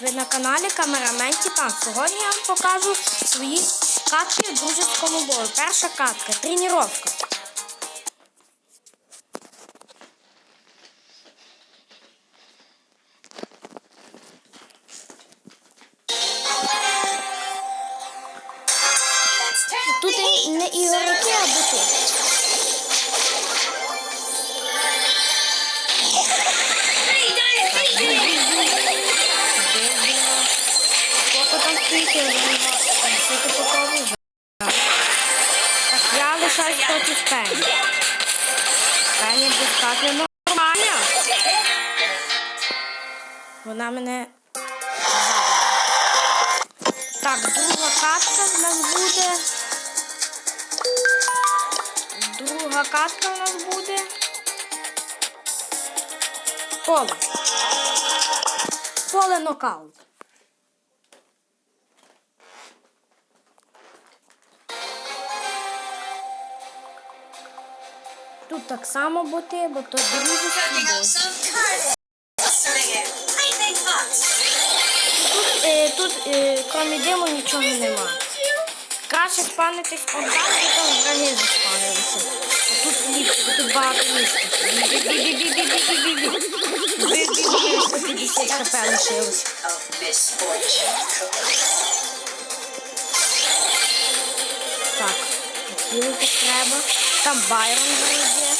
Ви на каналі Камерамен Титан. Сьогодні я вам покажу свої катки в дружеському бою. Перша катка тренування. Тут не ігроки, а боти. Сколько там скільки я Все ти попробуй. Так, я лишаюсь проти Пені. Пені пускати нормально. Вона мене. Так, друга катка в нас буде. Друга катка в нас буде. Поле. Поле нокаут. Тут так само боти, бо то hot. Тут, е, тут е, крім диму, нічого нема. Краще спанитись онлайн, бо там враги заспанилися. Тут ліпше, бо тут багато місця. Бі-бі-бі-бі-бі-бі-бі-бі. Бі-бі-бі, 150 хп лишилось. Підхилитись треба. Там Байрон вийде.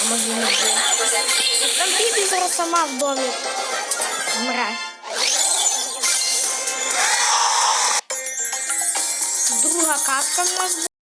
А може не є. Там Бібі зараз сама в домі вмре. Друга катка в нас